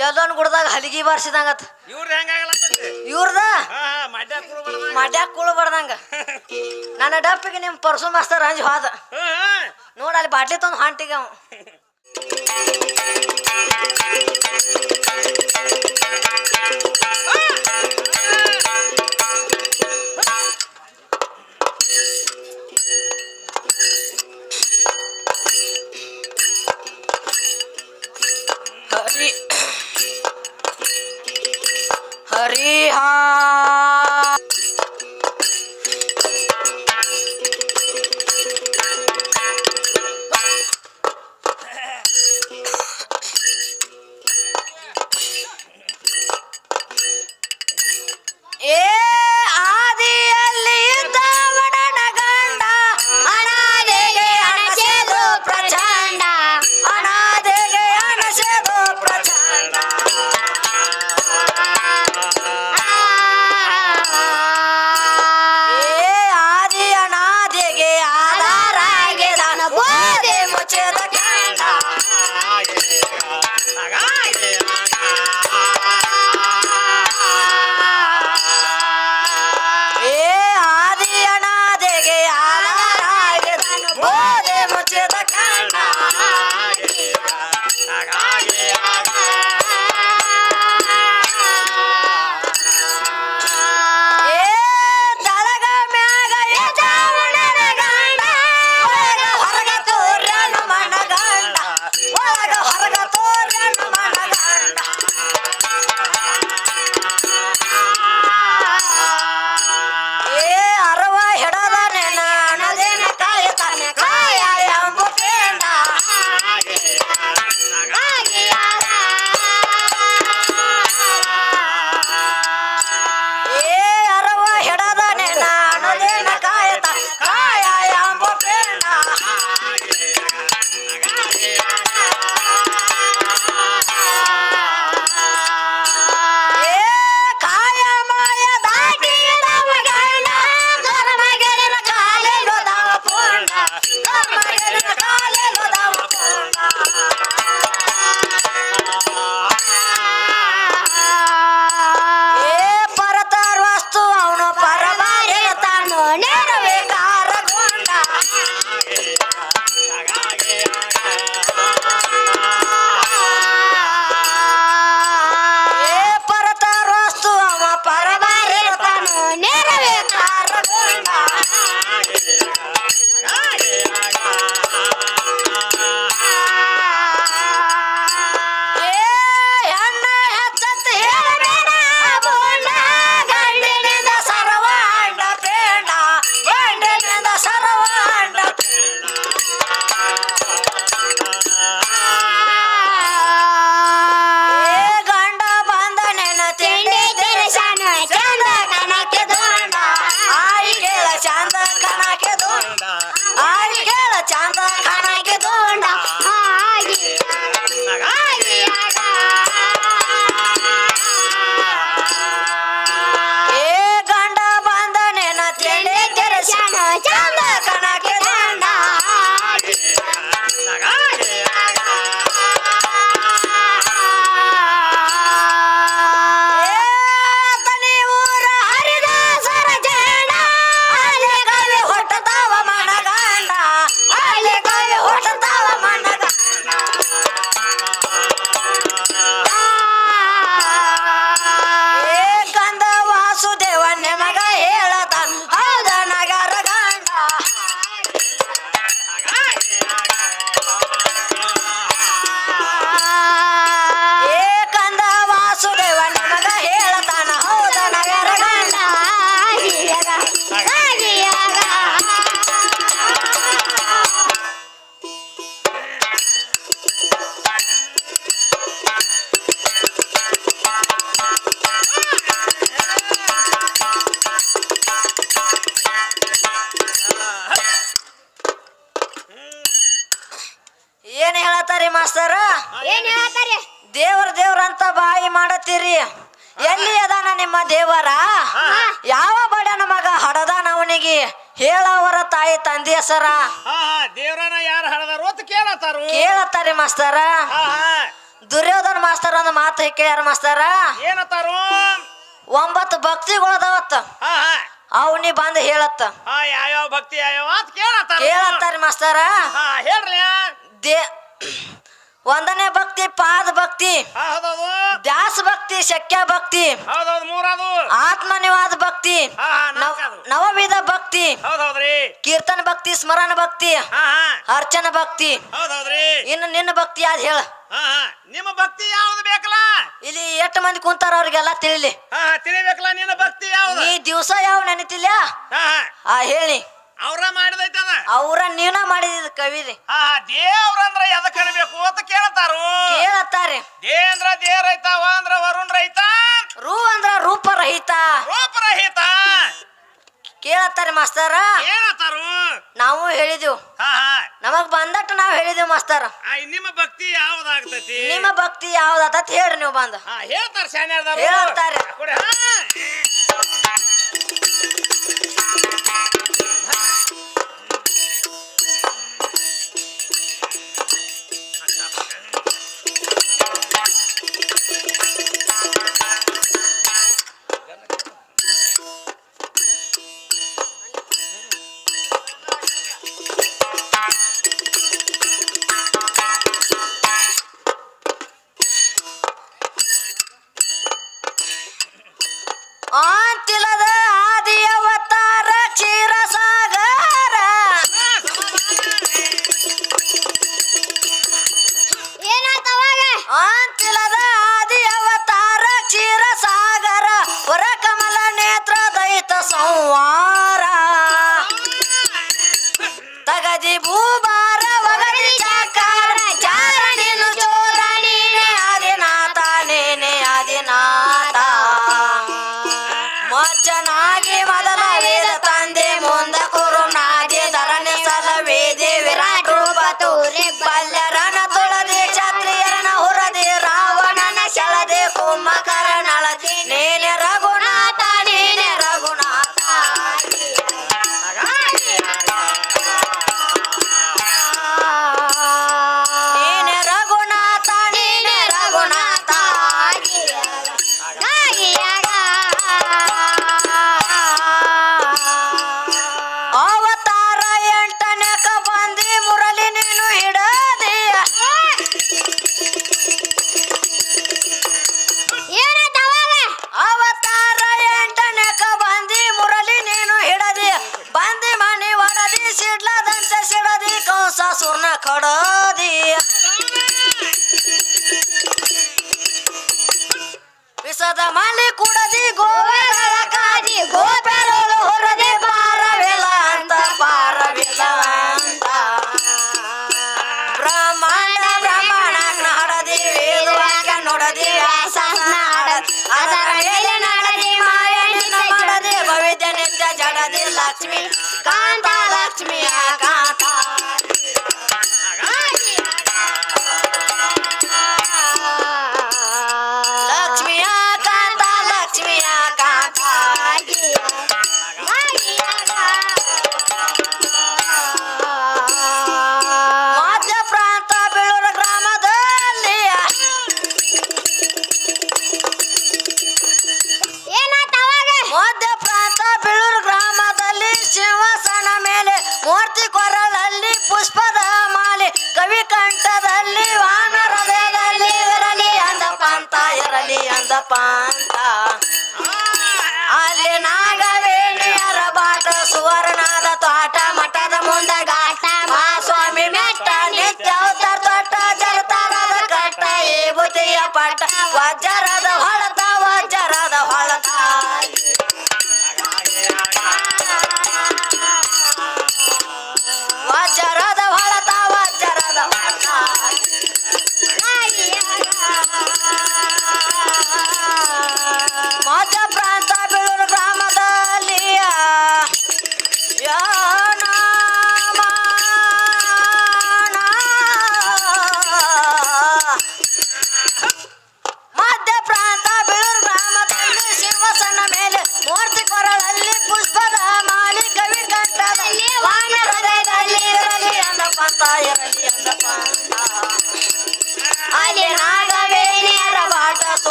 ಯಾವ್ದೊಂದು ಗುಡ್ದಾಗ ಹಲಗಿ ಬಾರಿಸಿದಂಗತ್. ಇವ್ರ ಹೆಂಗಾಗಲ್ಲ ಇವ್ರದ? ಮಡ್ಯಾಕ್ ಕೂಳಬಾರ್ದಂಗ ನನ್ನ ಡಪ್ಪಿಗೆ ನಿಮ್ ಪರ್ಸು ಮಾಸ್ತರ್ ಅಂಜಿ ಹೋದ. ನೋಡ ಅಲ್ಲಿ ಬಾಟ್ಲಿ ತಂದು ಹಾಂಟಿಗೆ ಅವ. ಎಲ್ಲಿ? ಅದಾನ ನಿಮ್ಮ ದೇವರ? ಯಾವ ಬಡನ ಮಗ ಹಡದಾನ ಅವನಿಗೆ? ಹೇಳವರ ತಾಯಿ ತಂದೆ ಸರ ದೇವರನ ಯಾರು ಹಡದಾರು ಅಂತ ಕೇಳತ್ತಾರು. ಕೇಳತ್ತಾರೆ ಮಾಸ್ತರ. ದುರ್ಯೋಧನ ಮಾಸ್ತರ ಒಂದು ಮಾತು ಕೇಳ್ಯಾರ ಮಾಸ್ತರ. ಏನತ್ತಾರು? ಒಂಬತ್ತು ಭಕ್ತಿಗಳದವತ್ತ ಅವನಿ ಬಂದು ಹೇಳತ್ತ. ಯಾವ್ಯಾವ ಭಕ್ತಿ ಯಾವ್ಯಾವ ಕೇಳತ್ತಾರಿ. ಮಾಸ್ತರ. ಹೇಳ್ರಿ. ದೇ ಒಂದನೇ ಭಕ್ತಿ ಪಾದ ಭಕ್ತಿ ದಾಸ ಭಕ್ತಿ ಶಕ್ಯ ಭಕ್ತಿ ಆತ್ಮನಿವಾದ ಭಕ್ತಿ ನವವಿಧ ಭಕ್ತಿ ಕೀರ್ತನ ಭಕ್ತಿ ಸ್ಮರಣ ಭಕ್ತಿ ಅರ್ಚನ ಭಕ್ತಿ. ಇನ್ನು ನಿನ್ನ ಭಕ್ತಿ ಯಾವ್ದು ಹೇಳ? ನಿಮ್ಮ ಭಕ್ತಿ ಯಾವ್ದು ಬೇಕಲ್ಲ? ಇಲ್ಲಿ ಎಷ್ಟು ಮಂದಿ ಕುಂತಾರ ಅವ್ರಿಗೆಲ್ಲ ತಿಳಿಲಿ. ತಿಳಿಬೇಕಲ್ಲ ನಿನ್ನ ಭಕ್ತಿ ಯಾವ ಈ ದಿವಸ ಯಾವ ಆ ಹೇಳಿ. ಅವ್ರ ಮಾಡಿದೈತದ? ಅವ್ರ ನೀನೇ ಮಾಡಿದ ಕವಿರಿ. ಹಾ ದೇವ್ರ ಅಂದ್ರ ಎದಕ್ ಕಲಿಬೇಕು ಅಂತ ಕೇಳತಾರು. ಕೇಳತ್ತಾರೆ ದೇ ಅಂದ್ರ ದೇ ರೈತ ಅಂದ್ರ ವರುಣ್ ರೈತ. ರೂ ಅಂದ್ರ ರೂಪ ರಹಿತ. ರೂಪ ರಹಿತ. ಕೇಳತ್ತಾರೆ ಮಾಸ್ತರ. ಕೇಳತಾರು ನಾವು ಹೇಳಿದೆವು. ನಮಗೆ ನಮಗ್ ಬಂದಟ್ಟು ನಾವು ಹೇಳಿದೆವು ಮಾಸ್ತರ. ನಿಮ್ಮ ಭಕ್ತಿ ಯಾವ್ದಾಗ್ತೈತಿ? ನಿಮ್ಮ ಭಕ್ತಿ ಯಾವ್ದಾತ ಹೇಳ್ರಿ ನೀವು ಬಂದ. ಹೇಳ್ತಾರೆ ಹೇಳ್ತಾರೆ mata,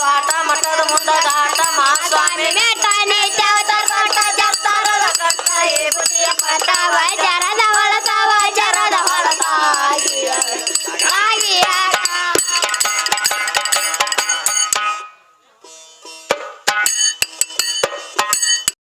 ತೋಟ ಮಠದ ಮುಂದ ಘಾಟ